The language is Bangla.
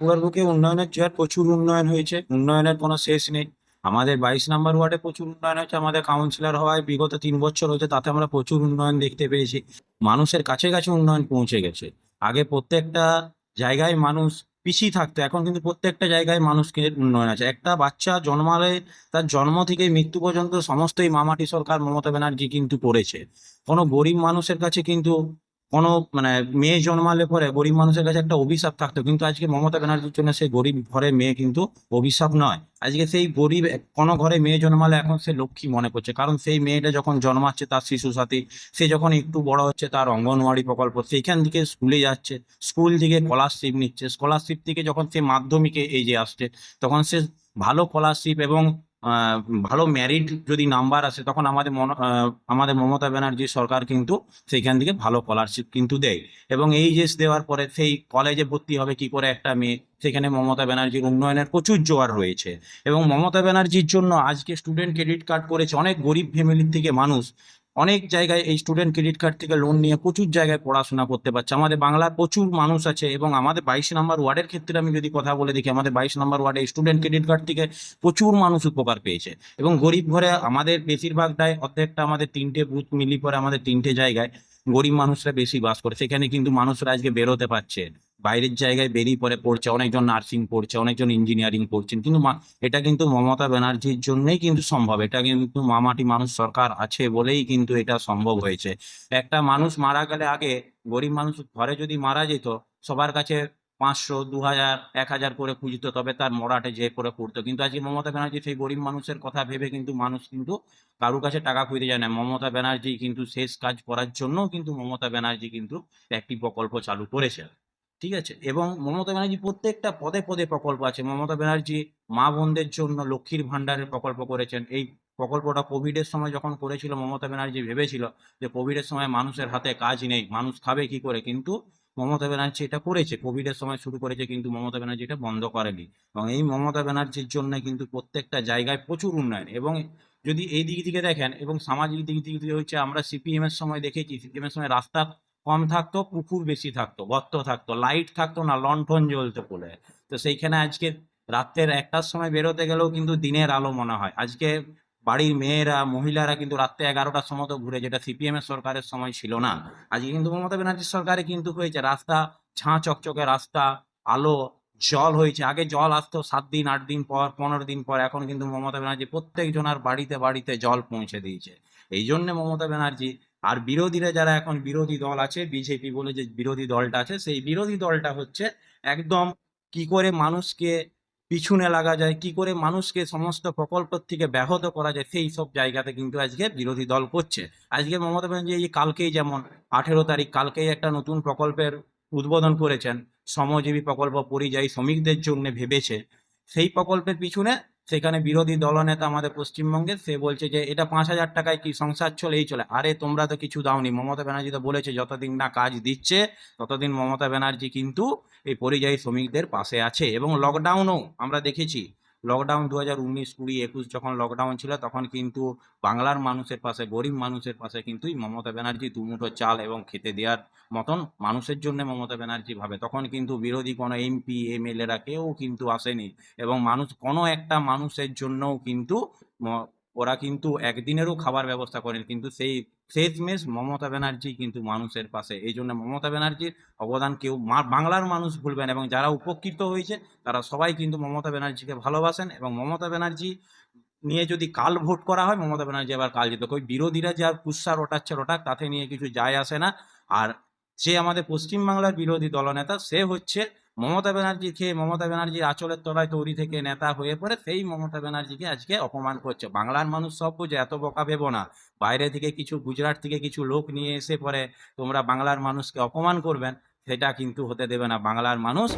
বাঁকুড়ার বুকে উন্নয়নের চেয়ার প্রচুর উন্নয়ন হয়েছে। উন্নয়নের কোনো শেষ নেই। আমাদের বাইশ নম্বর ওয়ার্ডে প্রচুর উন্নয়ন হয়েছে। আমাদের কাউন্সিলর হওয়ায় বিগত তিন বছর হয়েছে, তাতে আমরা প্রচুর উন্নয়ন দেখতে পেয়েছি। মানুষের কাছে কাছে উন্নয়ন পৌঁছে গেছে। আগে প্রত্যেকটা জায়গায় মানুষ পিছিয়ে থাকতো, এখন কিন্তু প্রত্যেকটা জায়গায় মানুষকে উন্নয়ন আছে। একটা বাচ্চা জন্মালে, তার জন্ম থেকে মৃত্যু পর্যন্ত সমস্তই মামাটি সরকার মমতা ব্যানার্জি কিন্তু করেছে। কোনো গরিব মানুষের কাছে কিন্তু কোনো মানে মেয়ে জন্মালে পরে গরিব মানুষের কাছে একটা অভিশাপ থাকতো। কিন্তু আজকে মমতা ব্যানার্জির জন্য সেই গরিব ঘরে মেয়ে কিন্তু অভিশাপ নয়। আজকে সেই গরিব কোনো ঘরে মেয়ে জন্মালে এখন সে লক্ষ্মী মনে করছে। কারণ সেই মেয়েটা যখন জন্মাচ্ছে তার শিশু সাথী সে যখন একটু বড় হচ্ছে তার অঙ্গনওয়াড়ি প্রকল্প, সেইখান থেকে স্কুলে যাচ্ছে, স্কুল থেকে স্কলারশিপ নিচ্ছে। স্কলারশিপ থেকে যখন সে মাধ্যমিকে এই যে আসছে, তখন সে ভালো স্কলারশিপ এবং ভালো ম্যারিড যদি নাম্বার আসে, তখন আমাদের মন আমাদের মমতা ব্যানার্জি সরকার কিন্তু সেইখান থেকে ভালো স্কলারশিপ কিন্তু দেয়। এবং এই যে দেওয়ার পরে সেই কলেজে ভর্তি হবে কি করে একটা মেয়ে, সেখানে মমতা ব্যানার্জির উন্নয়নের প্রচুর জোয়ার রয়েছে। এবং মমতা ব্যানার্জির জন্য আজকে স্টুডেন্ট ক্রেডিট কার্ড করেছে অনেক গরিব ফ্যামিলির থেকে মানুষ। অনেক জায়গায় এই স্টুডেন্ট ক্রেডিট কার্ড থেকে লোন নিয়ে প্রচুর জায়গায় পড়াশোনা করতে পারছে। আমাদের বাংলার প্রচুর মানুষ আছে এবং আমাদের বাইশ নম্বর ওয়ার্ডের ক্ষেত্রে আমি যদি কথা বলে দেখি, আমাদের বাইশ নাম্বার ওয়ার্ডে স্টুডেন্ট ক্রেডিট কার্ড থেকে প্রচুর মানুষ উপকার পেয়েছে এবং গরিব ঘরে আমাদের বেশিরভাগটাই অর্ধেকটা আমাদের তিনটে বুথ মিলি পরে আমাদের তিনটে জায়গায়। গরিব মানুষরা বেশি বাস করে সেখানে কিন্তু মানুষরা আজকে বেরোতে পারছে। বাইরের জায়গায় বেরিয়ে পরে পড়ছে, অনেকজন নার্সিং পড়ছে অনেকজন ইঞ্জিনিয়ারিং পড়ছেন কিন্তু এটা কিন্তু মমতা ব্যানার্জির জন্যই কিন্তু সম্ভব। এটা কিন্তু মামাটি মানুষ সরকার আছে বলেই কিন্তু এটা সম্ভব হয়েছে। একটা মানুষ মারা গেলে আগে গরিব মানুষ ঘরে যদি মারা যেত, সবার কাছে পাঁচশো দু হাজার এক হাজার করে খুঁজতো তবে তার মরাটে যে করে পড়তো। কিন্তু আজকে মমতা ব্যানার্জি সেই গরিব মানুষের কথা ভেবে কিন্তু মানুষ কিন্তু কারুর কাছে টাকা খুঁজতে যায় না। মমতা ব্যানার্জি কিন্তু শেষ কাজ করার জন্য কিন্তু মমতা ব্যানার্জি কিন্তু একটি প্রকল্প চালু করেছে। ঠিক আছে? এবং মমতা ব্যানার্জি প্রত্যেকটা পদে পদে প্রকল্প আছে। মমতা ব্যানার্জি মা বোনদের জন্য লক্ষ্মীর ভান্ডারের প্রকল্প করেছেন। এই প্রকল্পটা কোভিডের সময় যখন করেছিল, মমতা ব্যানার্জি ভেবেছিল যে কোভিডের সময় মানুষের হাতে কাজ নেই, মানুষ খাবে কি করে? কিন্তু মমতা ব্যানার্জি এটা করেছে কোভিডের সময় শুরু করেছে কিন্তু মমতা ব্যানার্জি এটা বন্ধ করেনি। এবং এই মমতা ব্যানার্জির জন্য কিন্তু প্রত্যেকটা জায়গায় প্রচুর উন্নয়ন। এবং যদি এই দিক থেকে দেখেন এবং সামাজিক দিক দিক থেকে হচ্ছে আমরা সিপিএম এর সময় দেখেছি সিপিএম এর সময় রাস্তা কম থাকতো, পুকুর বেশি থাকতো, গর্ত থাকতো লাইট থাকতো না, লণ্ঠন জ্বলতো বলে তো সেইখানে আজকে রাতের একটার সময় বেরোতে গেলেও কিন্তু দিনের আলো মনে হয়। আজকে বাড়ির মেয়েরা, মহিলারা কিন্তু রাত্রে এগারোটার সময় তো ঘুরে, যেটা সিপিএম এর সরকারের সময় ছিল না। আজকে কিন্তু মমতা ব্যানার্জির সরকারে কিন্তু হয়েছে, রাস্তা ঝাঁ চকচকে রাস্তা, আলো, জল হয়েছে। আগে জল আসতো সাত দিন, আট দিন পর, পনেরো দিন পর, এখন কিন্তু মমতা ব্যানার্জি প্রত্যেক জনার বাড়িতে বাড়িতে জল পৌঁছে দিয়েছে। এই জন্যে মমতা ব্যানার্জি, আর বিরোধীরা যারা এখন বিরোধী দল আছে, বিজেপি বলে যে বিরোধী দলটা আছে, সেই বিরোধী দলটা হচ্ছে একদম কি করে মানুষকে পিছনে লাগা যায়, কি করে মানুষকে সমস্ত প্রকল্প থেকে ব্যাহত করা যায়, সেই সব জায়গাতে কিন্তু আজকে বিরোধী দল করছে। আজকে মমতা ব্যানার্জি এই কালকেই যেমন আঠেরো তারিখ কালকেই একটা নতুন প্রকল্পের উদ্বোধন করেছেন, শ্রমজীবী প্রকল্প পরিযায়ী শ্রমিকদের জন্য ভেবেছে। সেই প্রকল্পের পিছনে সেখানে বিরোধী দলনেতা আমাদের পশ্চিমবঙ্গে, সে বলছে যে এটা পাঁচ হাজার টাকায় কি সংসার চলে এই চলে। আরে তোমরা তো কিছু দাওনি। মমতা ব্যানার্জি তো বলেছে, যতদিন না কাজ দিচ্ছে, ততদিন মমতা ব্যানার্জি কিন্তু এই পরিযায়ী শ্রমিকদের পাশে আছে এবং লকডাউনও আমরা দেখেছি। লকডাউন দু হাজার উনিশ কুড়ি একুশ যখন লকডাউন ছিল, তখন কিন্তু বাংলার মানুষের পাশে, গরিব মানুষের পাশে কিন্তু মমতা ব্যানার্জি দুমুঠো চাল এবং খেতে দেওয়ার মতন মানুষের জন্য মমতা ব্যানার্জি ভাবে। তখন কিন্তু বিরোধী কোনো এমপি, এমএলএরা কেউ কিন্তু আসেনি এবং মানুষ, কোনো একটা মানুষের জন্যও কিন্তু ওরা কিন্তু একদিনেরও খাবার ব্যবস্থা করেন। কিন্তু সেই শেষমেশ মমতা ব্যানার্জি কিন্তু মানুষের পাশে। এই জন্য মমতা ব্যানার্জির অবদান কেউ বাংলার মানুষ ভুলবেন এবং যারা উপকৃত হয়েছে তারা সবাই কিন্তু মমতা ব্যানার্জিকে ভালোবাসেন এবং মমতা ব্যানার্জি নিয়ে যদি কাল ভোট করা হয়, মমতা ব্যানার্জি আবার কাল জিতবে। ওই বিরোধীরা যা কুৎসা রটাচ্ছে রটাক তাতে নিয়ে কিছু যায় আসে না। আর যে আমাদের পশ্চিমবাংলার বিরোধী দলনেতা, সে হচ্ছে মমতা ব্যানার্জি খেয়ে মমতা ব্যানার্জির আচলের তলায় তৈরি থেকে নেতা হয়ে পড়ে, সেই মমতা ব্যানার্জিকে আজকে অপমান করছে। বাংলার মানুষ সব বুঝে, এত বকা ভেবো না। বাইরে থেকে কিছু, গুজরাট থেকে কিছু লোক নিয়ে এসে পরে তোমরা বাংলার মানুষকে অপমান করবেন, সেটা কিন্তু হতে দেবে না। বাংলার মানুষ